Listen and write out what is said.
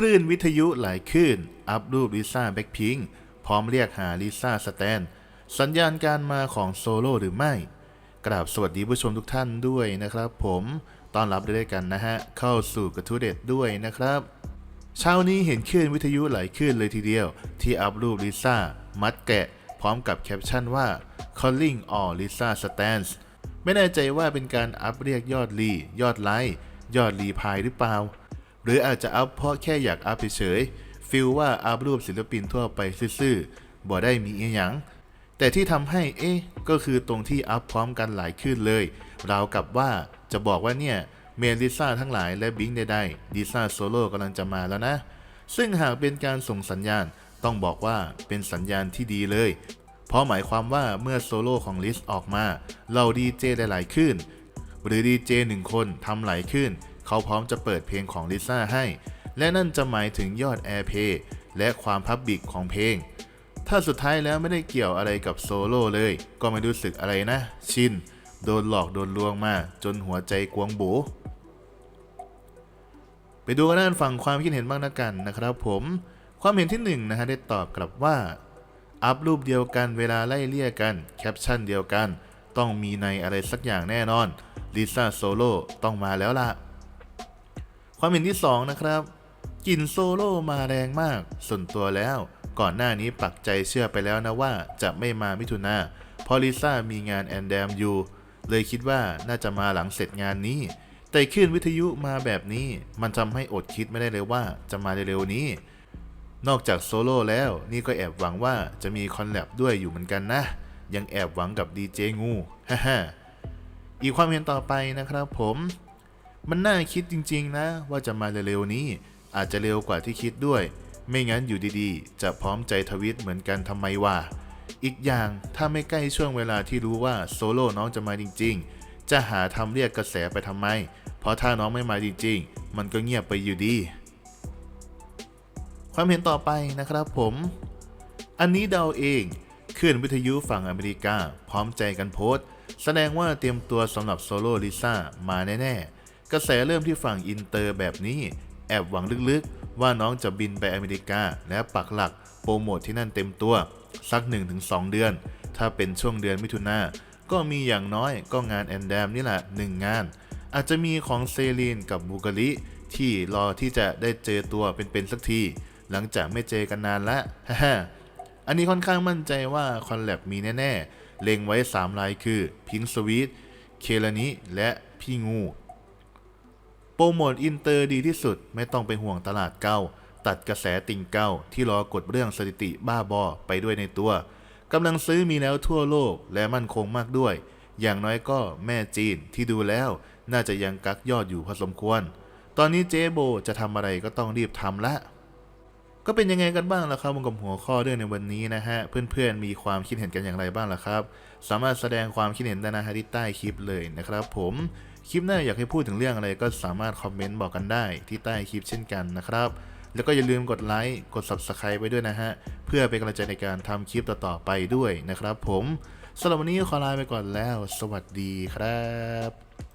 คลื่นวิทยุหลายคลื่น อัพรูปลิซ่าแบ็คพิงพร้อมเรียกหาลิซ่าสแตน สัญญาณการมาของโซโล่หรือไม่ กราบสวัสดีผู้ชมทุกท่านด้วยนะครับผมต้อนรับด้วยกันนะฮะ เข้าสู่กระทู้เด็ดด้วยนะครับเช้านี้เห็นคลื่นวิทยุหลายคลื่นเลยทีเดียว ที่อัพรูปลิซ่ามัดแกะ พร้อมกับแคปชั่นว่า calling all Lisa stands ไม่แน่ใจว่าเป็นการอัพเรียกยอดรียอดไลค์ยอดรีพายหรือเปล่า หรืออาจจะอัพเพราะแค่อยากอัพเฉยๆฟิลว่าอัพรูปศิลปินทั่วไปซื่อๆบ่ได้มีอีหยังแต่ที่ทำให้เอ๊ะก็คือตรงที่อัพพร้อมกันหลายขึ้นเลยราวกับว่าจะบอกว่าเนี่ยเมลิซ่าทั้งหลายและบิงใดๆลิซ่าโซโล่กำลังจะมาแล้วนะ ซึ่งหากเป็นการส่งสัญญาณต้องบอกว่าเป็นสัญญาณที่ดีเลย เพราะหมายความว่าเมื่อโซโล่ของลิสออกมา เราดีเจหลายๆขึ้น หรือดีเจหนึ่งคนทำหลายขึ้น เขาพร้อมจะเปิดเพลงของลิซ่าให้ และนั่นจะหมายถึงยอดแอร์เพย์และความพับบิกของเพลง ถ้าสุดท้ายแล้วไม่ได้เกี่ยวอะไรกับโซโล่เลย ก็ไม่รู้สึกอะไรนะ ชิน โดนหลอกโดนลวงมา จนหัวใจกวงโบไปดูกันด้านฝั่งความคิดเห็นบ้างนะกันนะครับผม ความเห็นที่หนึ่งนะฮะได้ตอบกลับว่า อัพรูปเดียวกันเวลาไล่เลี่ยกัน แคปชั่นเดียวกัน ต้องมีในอะไรสักอย่างแน่นอนลิซ่าโซโล่ต้องมาแล้วล่ะ ความเห็นที่ 2 นะครับกลิ่นโซโล่มาแรงมาก ส่วนตัวแล้ว ก่อนหน้านี้ปักใจเชื่อไปแล้วนะว่าจะไม่มามิถุนาเพราะลิซ่ามีงานแอนแดมอยู่เลยคิดว่าน่าจะมาหลังเสร็จงานนี้ แต่ขึ้นวิทยุมาแบบนี้ มันทำให้อดคิดไม่ได้เลยว่าจะมาเร็วๆนี้ นอกจากโซโล่แล้วนี่ก็แอบหวังว่าจะมีคอนแลบด้วยอยู่เหมือนกันนะ ยังแอบหวังกับดีเจงูฮ่าฮ่าอีกความเห็นต่อไปนะครับผม มันน่าคิดจริงๆนะ ว่าจะมาเร็วๆนี้ อาจจะเร็วกว่าที่คิดด้วย ไม่งั้นอยู่ดีๆ จะพร้อมใจทวิตเหมือนกันทำไมวะอีกอย่างถ้าไม่ใกล้ช่วงเวลาที่รู้ว่าโซโล่น้องจะมาจริง ๆ จะหาทำเรียกกระแสไปทำไม เพราะถ้าน้องไม่มาจริง ๆ มันก็เงียบไปอยู่ดี ความเห็นต่อไปนะครับผม อันนี้เดาเองคลื่นวิทยุฝั่งอเมริกา พร้อมใจกันโพสต์ แสดงว่าเตรียมตัวสำหรับโซโล่ลิซ่ามาแน่ ๆ กระแสเริ่มที่ฝั่งอินเตอร์แบบนี้ แอบหวังลึกๆ ว่าน้องจะบินไปอเมริกา และปักหลักโปรโมทที่นั่นเต็มตัว สัก 1-2 เดือน ถ้าเป็นช่วงเดือนมิถุนาก็มีอย่างน้อยก็งานแอนแดมนี่แหละหนึ่งงาน อาจจะมีของเซรีนกับบูกาลิที่รอที่จะได้เจอตัวเป็นๆสักที หลังจากไม่เจอกันนานละฮ่าอันนี้ค่อนข้างมั่นใจว่าคอนแลบมีแน่ๆ เล็งไว้ 3 รายคือพิงสวีทเคลานิและพี่งู โปรโมทอินเตอร์ดีที่สุดไม่ต้องไปห่วงตลาดเก่าตัดกระแสติ่งเก่าที่รอกดเรื่องสถิติบ้าบอไปด้วยในตัวกำลังซื้อมีแล้วทั่วโลกและมั่นคงมากด้วย อย่างน้อยก็แม่จีนที่ดูแล้วน่าจะยังกักยอดอยู่พอสมควร ตอนนี้เจโบจะทำอะไรก็ต้องรีบทำละ ก็เป็นยังไงกันบ้างล่ะครับกับหัวข้อเรื่องในวันนี้นะฮะ เพื่อนๆมีความคิดเห็นกันอย่างไรบ้างล่ะครับ สามารถแสดงความคิดเห็นได้นะฮะที่ใต้คลิปเลยนะครับผม คลิปหน้าอยากให้พูดถึงเรื่องอะไรก็สามารถคอมเมนต์บอกกันได้ที่ใต้คลิปเช่นกันนะครับ แล้วก็อย่าลืมกดไลค์ กด Subscribe ไว้ด้วยนะฮะ เพื่อเป็นกำลังใจในการทำคลิปต่อๆไปด้วยนะครับผมสำหรับวันนี้ขอลาไปก่อนแล้ว สวัสดีครับ